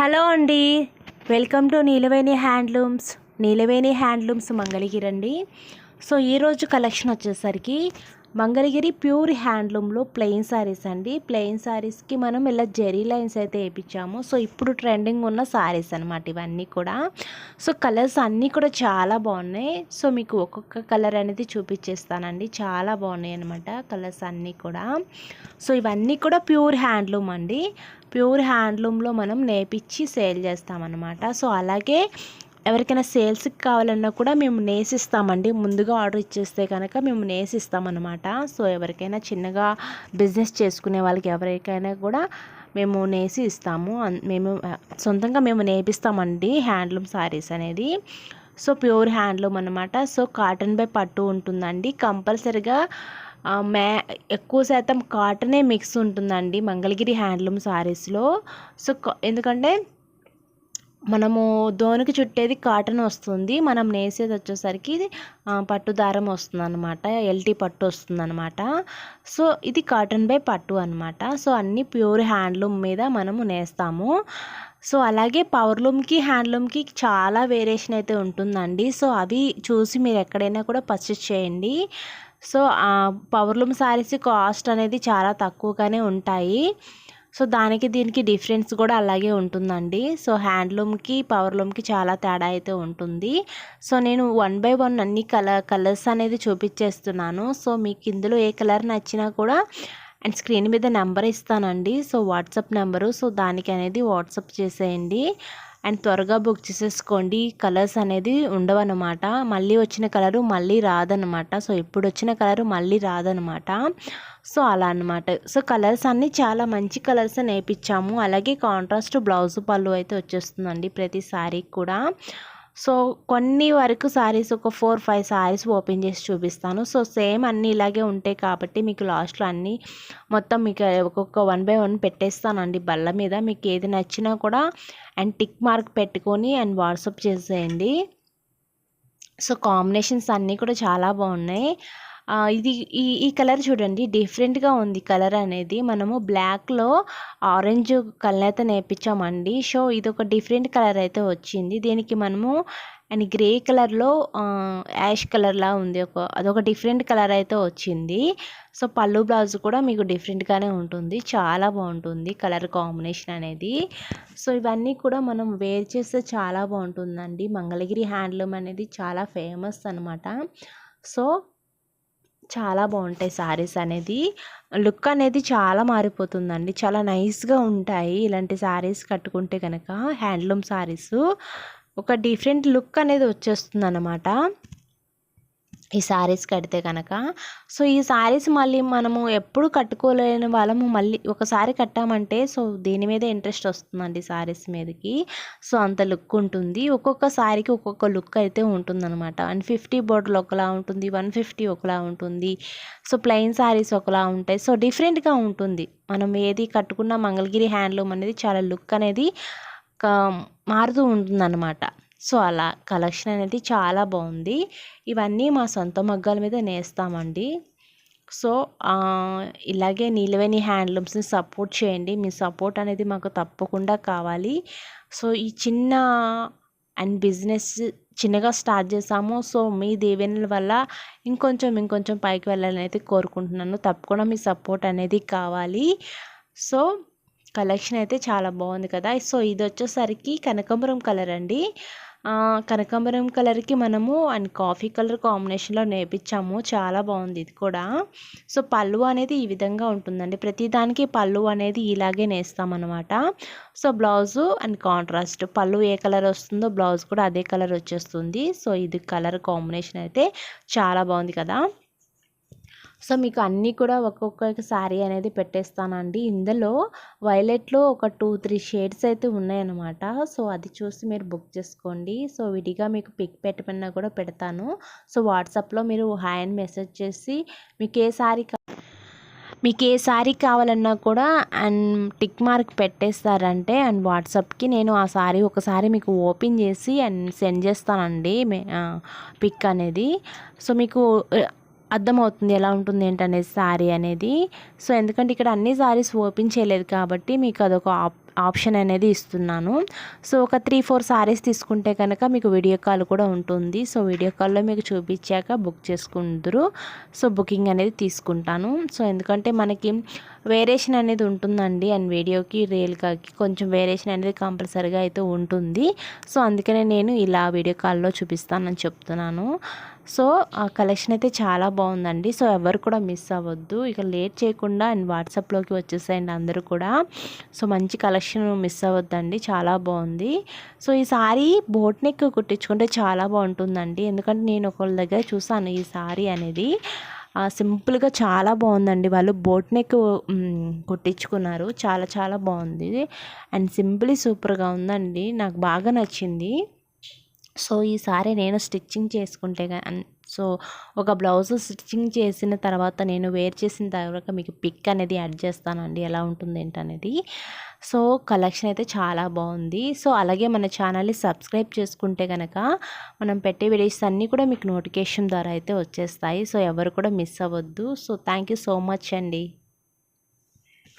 Hello అండి. Welcome to Neelaveni handlooms. Neelaveni handlooms మంగళగిరండి so ఈరోజు collection వచ్చేసరికి మంగళగిరి ప్యూర్ హ్యాండ్లూమ్లో ప్లెయిన్ శారీస్ అండి. ప్లెయిన్ శారీస్కి మనం ఇలా జెరీ లైన్స్ అయితే వేయించాము సో ఇప్పుడు ట్రెండింగ్ ఉన్న శారీస్ అనమాట ఇవన్నీ కూడా. సో కలర్స్ అన్నీ కూడా చాలా బాగున్నాయి. సో మీకు ఒక్కొక్క కలర్ అనేది చూపించేస్తానండి. చాలా బాగున్నాయి అనమాట కలర్స్ అన్నీ కూడా. సో ఇవన్నీ కూడా ప్యూర్ హ్యాండ్లూమ్ అండి. ప్యూర్ హ్యాండ్లూమ్లో మనం నేపిచ్చి సేల్ చేస్తామన్నమాట. సో అలాగే ఎవరికైనా సేల్స్కి కావాలన్నా కూడా మేము నేసిస్తామండి. ముందుగా ఆర్డర్ ఇచ్చేస్తే కనుక మేము నేసిస్తామన్నమాట. సో ఎవరికైనా చిన్నగా బిజినెస్ చేసుకునే వాళ్ళకి ఎవరికైనా కూడా మేము నేసి ఇస్తాము. మేము సొంతంగా మేము నేపిస్తామండి హ్యాండ్లూమ్ శారీస్ అనేది. సో ప్యూర్ హ్యాండ్లూమ్ అనమాట సో కాటన్ బై పట్టు ఉంటుందండి. కంపల్సరిగా మే మ్యా ఎక్కువ శాతం కాటనే మిక్స్ ఉంటుందండి మంగళగిరి హ్యాండ్లూమ్ శారీస్లో సో ఎందుకంటే మనము దోనికి చుట్టేది కాటన్ వస్తుంది. మనం నేసేది వచ్చేసరికి పట్టు దారం వస్తుంది అనమాట ఎల్టీ పట్టు వస్తుంది అనమాట సో ఇది కాటన్ బై పట్టు అనమాట సో అన్నీ ప్యూర్ హ్యాండ్లూమ్ మీద మనము నేస్తాము. సో అలాగే పవర్లూమ్కి హ్యాండ్లూమ్కి చాలా వేరియేషన్ అయితే ఉంటుందండి. సో అవి చూసి మీరు ఎక్కడైనా కూడా పర్చేస్ చేయండి. సో పవర్లూమ్ శారీస్ కాస్ట్ అనేది చాలా తక్కువగానే ఉంటాయి. సో దానికి దీనికి డిఫరెన్స్ కూడా అలాగే ఉంటుందండి. సో హ్యాండ్లూమ్కి పవర్లూమ్కి చాలా తేడా అయితే ఉంటుంది. సో నేను వన్ బై వన్ అన్ని కలర్ కలర్స్ అనేది చూపించేస్తున్నాను సో మీకు ఇందులో ఏ కలర్ నచ్చినా కూడా అండ్ స్క్రీన్ మీద నెంబర్ ఇస్తానండి. So WhatsApp number. సో దానికి అనేది వాట్సాప్ చేసేయండి. అండ్ త్వరగా బుక్ చేసేసుకోండి. కలర్స్ అనేది ఉండవన్నమాట. మళ్ళీ వచ్చిన కలరు మళ్ళీ రాదనమాట సో ఇప్పుడు వచ్చిన కలరు మళ్ళీ రాదనమాట సో అలా అన్నమాట. సో కలర్స్ అన్నీ చాలా మంచి కలర్స్ నేర్పించాము. అలాగే కాంట్రాస్ట్ బ్లౌజ్ పళ్ళు అయితే వచ్చేస్తుందండి ప్రతి శారీకి కూడా. సో కొన్ని వరకు శారీస్ ఒక ఫోర్ ఫైవ్ శారీస్ ఓపెన్ చేసి చూపిస్తాను. సో సేమ్ అన్నీ ఇలాగే ఉంటాయి కాబట్టి మీకు లాస్ట్లో అన్నీ మొత్తం మీకు ఒక్కొక్క వన్ బై వన్ పెట్టేస్తానండి బల్ల మీద. మీకు ఏది నచ్చినా కూడా అండ్ టిక్ మార్క్ పెట్టుకొని అండ్ వాట్సాప్ చేసేయండి. సో కాంబినేషన్స్ అన్నీ కూడా చాలా బాగున్నాయి. ఇది ఈ ఈ కలర్ చూడండి డిఫరెంట్గా ఉంది కలర్ అనేది. మనము బ్లాక్లో ఆరెంజ్ కలర్ అయితే నేర్పించామండి. సో ఇది ఒక డిఫరెంట్ కలర్ అయితే వచ్చింది. దీనికి మనము అండ్ గ్రే కలర్లో యాష్ కలర్లా ఉంది ఒక అదొక డిఫరెంట్ కలర్ అయితే వచ్చింది. సో పళ్ళు బ్లౌజ్ కూడా మీకు డిఫరెంట్గానే ఉంటుంది. చాలా బాగుంటుంది కలర్ కాంబినేషన్ అనేది. సో ఇవన్నీ కూడా మనం వేర్ చేస్తే చాలా బాగుంటుందండి. మంగళగిరి హ్యాండ్లూమ్ అనేది చాలా ఫేమస్ అనమాట సో చాలా బాగుంటాయి శారీస్ అనేది. లుక్ అనేది చాలా మారిపోతుందండి. చాలా నైస్గా ఉంటాయి. ఇలాంటి శారీస్ కట్టుకుంటే కనుక హ్యాండ్లూమ్ శారీస్ ఒక డిఫరెంట్ లుక్ అనేది వచ్చేస్తుంది అనమాట ఈ శారీస్ కడితే కనుక సో ఈ శారీస్ మళ్ళీ మనము ఎప్పుడు కట్టుకోలేని వాళ్ళము మళ్ళీ ఒకసారి కట్టామంటే సో దీని మీద ఇంట్రెస్ట్ వస్తుందండి శారీస్ మీదకి. సో అంత లుక్ ఉంటుంది. ఒక్కొక్క శారీకి ఒక్కొక్క లుక్ అయితే ఉంటుందన్నమాట. వన్ ఫిఫ్టీ బోర్డర్ ఒకలా ఉంటుంది వన్ ఫిఫ్టీ ఒకలా ఉంటుంది. సో ప్లెయిన్ శారీస్ ఒకలా ఉంటాయి. సో డిఫరెంట్గా ఉంటుంది. మనం ఏది కట్టుకున్న మంగళగిరి హ్యాండ్లూమ్ అనేది చాలా లుక్ అనేది మారుతూ ఉంటుందన్నమాట. సో అలా కలెక్షన్ అనేది చాలా బాగుంది ఇవన్నీ మా సొంత మగ్గాల మీద నేస్తామండి. సో ఇలాగే నీలవేణి హ్యాండ్లూమ్స్ని సపోర్ట్ చేయండి. మీ సపోర్ట్ అనేది మాకు తప్పకుండా కావాలి. సో ఈ చిన్న అండ్ బిజినెస్ చిన్నగా స్టార్ట్ చేసాము. సో మీ దీవెనల వల్ల ఇంకొంచెం ఇంకొంచెం పైకి వెళ్ళాలని అయితే కోరుకుంటున్నాను. తప్పకుండా మీ సపోర్ట్ అనేది కావాలి. సో కలెక్షన్ అయితే చాలా బాగుంది కదా. సో ఇది వచ్చేసరికి కనకాంబరం కలర్ అండి. కనకాంబరం కలర్కి మనము అండ్ కాఫీ కలర్ కాంబినేషన్లో నేర్పించాము. చాలా బాగుంది ఇది కూడా. సో పళ్ళు అనేది ఈ విధంగా ఉంటుందండి. ప్రతి దానికి పళ్ళు అనేది ఇలాగే నేస్తామన్నమాట. So blouse and contrast. పళ్ళు ఏ కలర్ వస్తుందో బ్లౌజ్ కూడా అదే కలర్ వచ్చేస్తుంది. సో ఇది కలర్ కాంబినేషన్ అయితే చాలా బాగుంది కదా. సో మీకు అన్నీ కూడా ఒక్కొక్క శారీ అనేది పెట్టేస్తానండి. ఇందులో వైలెట్లో ఒక టూ త్రీ షేడ్స్ అయితే ఉన్నాయన్నమాట. సో అది చూసి మీరు బుక్ చేసుకోండి. సో విడిగా మీకు పిక్ పెట్టమన్నా కూడా పెడతాను. సో వాట్సాప్లో మీరు హాయ్ అని మెసేజ్ చేసి మీకు ఏ శారీ మీకు ఏ శారీ కావాలన్నా కూడా అండ్ టిక్ మార్క్ పెట్టేస్తారంటే అండ్ వాట్సాప్కి నేను ఆ శారీ ఒకసారి మీకు ఓపెన్ చేసి అండ్ సెండ్ చేస్తానండి పిక్ అనేది. సో మీకు అర్థమవుతుంది ఎలా ఉంటుంది ఏంటనేది శారీ అనేది. సో ఎందుకంటే ఇక్కడ అన్ని శారీస్ ఓపెన్ చేయలేదు కాబట్టి మీకు అదొక ఆప్ ఆప్షన్ అనేది ఇస్తున్నాను. సో ఒక త్రీ ఫోర్ సారీస్ తీసుకుంటే కనుక మీకు వీడియో కాల్ కూడా ఉంటుంది. సో వీడియో కాల్లో మీకు చూపించాక బుక్ చేసుకుందరు. సో బుకింగ్ అనేది తీసుకుంటాను. సో ఎందుకంటే మనకి వేరియేషన్ అనేది ఉంటుందండి. అండ్ వీడియోకి రియల్గాకి కొంచెం వేరియేషన్ అనేది కంపల్సరీగా అయితే ఉంటుంది. సో అందుకనే నేను ఇలా వీడియో కాల్లో చూపిస్తానని చెప్తున్నాను. సో ఆ కలెక్షన్ అయితే చాలా బాగుందండి. సో ఎవరు కూడా మిస్ అవ్వద్దు. ఇక లేట్ చేయకుండా అండ్ వాట్సాప్లోకి వచ్చేసేయండి అందరూ కూడా. సో మంచి కలెక్షన్ మిస్ అవ్వద్దండి. చాలా బాగుంది. సో ఈ సారీ బోట్ నెక్ కుట్టించుకుంటే చాలా బాగుంటుందండి. ఎందుకంటే నేను ఒకళ్ళ దగ్గర చూసాను ఈ సారీ అనేది. సింపుల్గా చాలా బాగుందండి. వాళ్ళు బోట్ నెక్ కుట్టించుకున్నారు. చాలా చాలా బాగుంది. అండ్ సింపుల్లీ సూపర్గా ఉందండి. నాకు బాగా నచ్చింది. సో ఈసారి నేను స్టిచ్చింగ్ చేసుకుంటే సో ఒక బ్లౌజ్ స్టిచ్చింగ్ చేసిన తర్వాత నేను వేర్ చేసిన తర్వాత మీకు పిక్ అనేది యాడ్ చేస్తానండి. ఎలా ఉంటుంది ఏంటనేది సో కలెక్షన్ అయితే చాలా బాగుంది. సో అలాగే మన ఛానల్ని సబ్స్క్రైబ్ చేసుకుంటే కనుక మనం పెట్టే వీడియోస్ అన్నీ కూడా మీకు నోటిఫికేషన్ ద్వారా అయితే వచ్చేస్తాయి. సో ఎవరు కూడా మిస్ అవ్వద్దు. So thank you so much అండి.